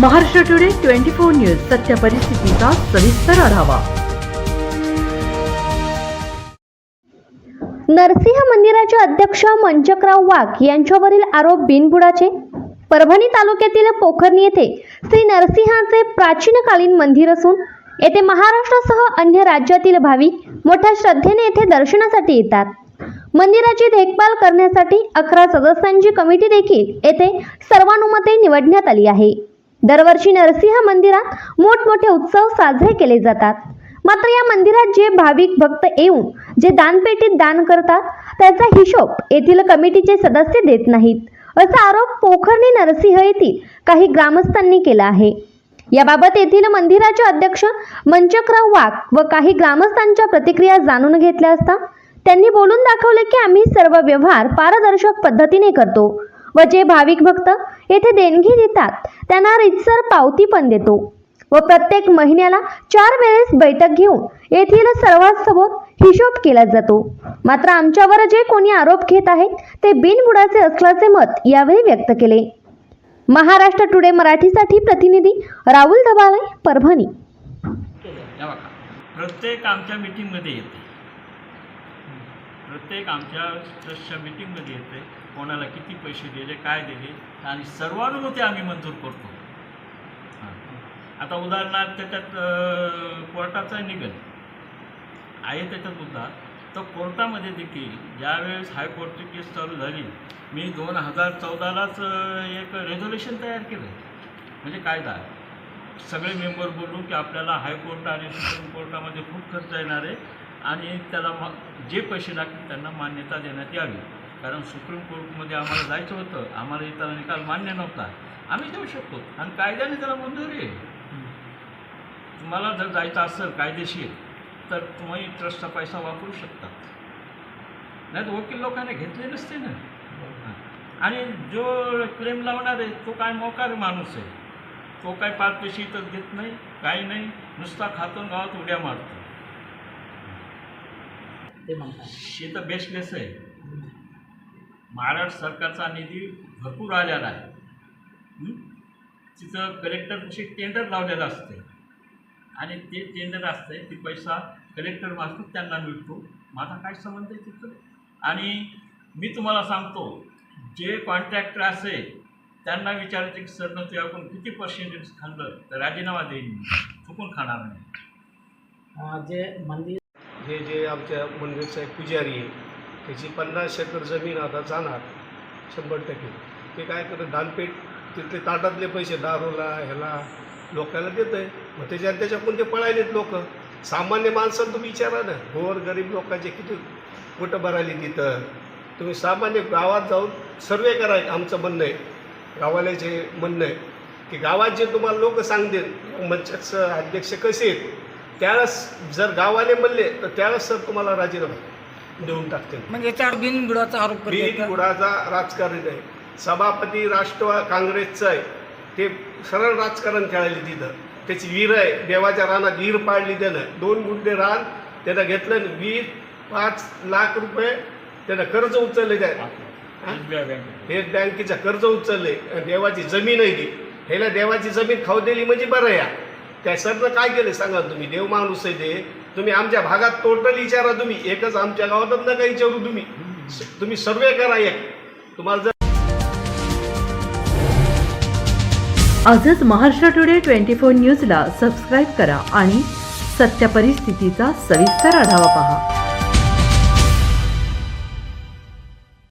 Maharashtra today twenty four news सत्य परिस्थितीचा सविस्तर आढावा. नरसिंह मंदिराचे अध्यक्ष मंचकराव वाघ यांच्यावरील आरोप बिनबुडाचे. परभणी तालुक्यातील पोखरणी येथे श्री नरसिंहाचे प्राचीनकालीन मंदिर असून येथे महाराष्ट्रासह अन्य राज्यातील भाविक मोठ्या श्रद्धेने येथे दर्शनासाठी येतात. मंदिराची देखभाल करण्यासाठी अकरा सदस्यांची कमिटी देखील येथे सर्वानुमते निवडण्यात आली आहे. दरवर्षी नरसिंह मंदिरात मोठमोठे उत्सव साजरे केले जातात. मात्र या मंदिरात जे भाविक भक्त येऊन जे दानपेटीत दान करतात त्याचा हिशोब येथील कमिटीचे सदस्य देत नाहीत. असा आरोप पोखर्णी नरसिंह येथील काही ग्रामस्थांनी केला आहे. याबाबत येथील मंदिराचे अध्यक्ष मंचकराव वाघ व काही ग्रामस्थांच्या प्रतिक्रिया जाणून घेतल्या असता त्यांनी बोलून दाखवले की आम्ही सर्व व्यवहार पारदर्शक पद्धतीने करतो. व जे भाविक भक्त येथे देणगी देतात त्यांना रितसर पावती पण देतो. व प्रत्येक महिन्याला चार वेळेस बैठक घेऊन येथील सर्वांसमोर हिशोब केला जातो. मात्र आमच्यावर जे कोणी आरोप घेत आहेत ते बिनबुडाचे असल्याचे मत यावेळी व्यक्त केले. महाराष्ट्र टुडे मराठीसाठी प्रतिनिधी राहुल दबाळे परभणी. प्रत्येक आमच्या मीटिंगमध्ये येते. प्रत्येक आमच्या ट्रस्टच्या मीटिंगमध्ये येते कोणाला किती पैसे दिले काय दिले आणि सर्वानुमते आम्ही मंजूर करतो. हां. आता उदाहरणार्थ त्याच्यात कोर्टाचा निघल आहे त्याच्यात मुद्दा तर कोर्टामध्ये देखील ज्यावेळेस हायकोर्टची केस चालू झाली मी दोन हजार चौदालाच एक रेझोल्युशन तयार केलं. म्हणजे कायदा. सगळे मेंबर बोलून की आपल्याला हायकोर्ट आणि सुप्रीम कोर्टामध्ये खूप खर्च येणार आहे. आणि त्याला मग जे पैसे लागतील त्यांना मान्यता देण्यात यावी. कारण सुप्रीम कोर्टमध्ये आम्हाला जायचं होतं. आम्हाला इतर निकाल मान्य नव्हता. आम्ही देऊ शकतो. आणि कायद्याने त्याला मंजुरी आहे. तुम्हाला जर जायचं असेल कायदेशीर तर तुम्ही ट्रस्टचा पैसा वापरू शकता. नाही तर वकील लोकांनी घेतले नसते ना. आणि जो क्लेम लावणार आहे तो काय मोकार माणूस आहे. तो काय पाच पैसे इथं घेत नाही काही नाही. नुसता खातून गावात उड्या मारतो. ते म्हणतात. हे तर बेस्टलेस आहे. महाराष्ट्र सरकारचा निधी भरपूर आलेला आहे? तिथं कलेक्टरशी टेंडर लावलेलं असते आणि ते टेंडर असते ती पैसा कलेक्टर मार्फत त्यांना मिळतो. माझा काय संबंध आहे तिथं? आणि मी तुम्हाला सांगतो जे कॉन्ट्रॅक्टर असेल त्यांना विचारायचं की सर तू आपण किती पर्सेंटेज खाल्लं तर राजीनामा देईन? चुकून खाणार नाही. जे मंदिर हे जे आमच्या मंदिरचा एक पुजारी आहे त्याची पन्नास एकर जमीन आता जाणार शंभर टक्के. ते काय करतं दानपेठ तिथले ताटातले पैसे दारूला ह्याला लोकांना देत आहे मग त्याच्या त्याच्याकडून ते पळायलेत लोक? सामान्य माणसाला तुम्ही विचारा ना. गोर गरीब लोकांचे किती कुठं भरायली तिथं. तुम्ही सामान्य गावात जाऊन सर्वे करा आमचं म्हणणं आहे. गावाल्याचे म्हणणं आहे. की गावात जे तुम्हाला लोक सांगतील मंच अध्यक्ष कसे आहेत? त्यावेळेस जर गावाने म्हणले तर त्यावेळेस सर तुम्हाला राजीनामा देऊन टाकतील. म्हणजे याच्यावर बिनबुडाचा आरोप कुडाचा राजकारण आहे. सभापती राष्ट्रवा काँग्रेसचं आहे. ते सरळ राजकारण खेळायला तिथं त्याची विहीर आहे. देवाच्या रानात विहीर पाडली त्यानं. दोन गुंठे रान त्यानं घेतलं आणि वीस पाच लाख रुपये त्यानं कर्ज उचलले त्या. हे. बँकेचं कर्ज उचलले. देवाची जमीन आहे ती ह्याला देवाची जमीन खाऊ दिली म्हणजे बरं या. काय सरनं काय केलं सांगा तुम्ही? देव माणूस आहे ते. तुम्ही आमच्या भागात टोटल विचारा तुम्ही. एकच आमच्या गावातच नका विचारू तुम्ही. तुम्ही सर्वे करा एक. तुम्हाला जर आजच महाराष्ट्र टुडे ट्वेंटी फोर न्यूजला सबस्क्राईब करा आणि सत्य परिस्थितीचा सविस्तर आढावा पहा.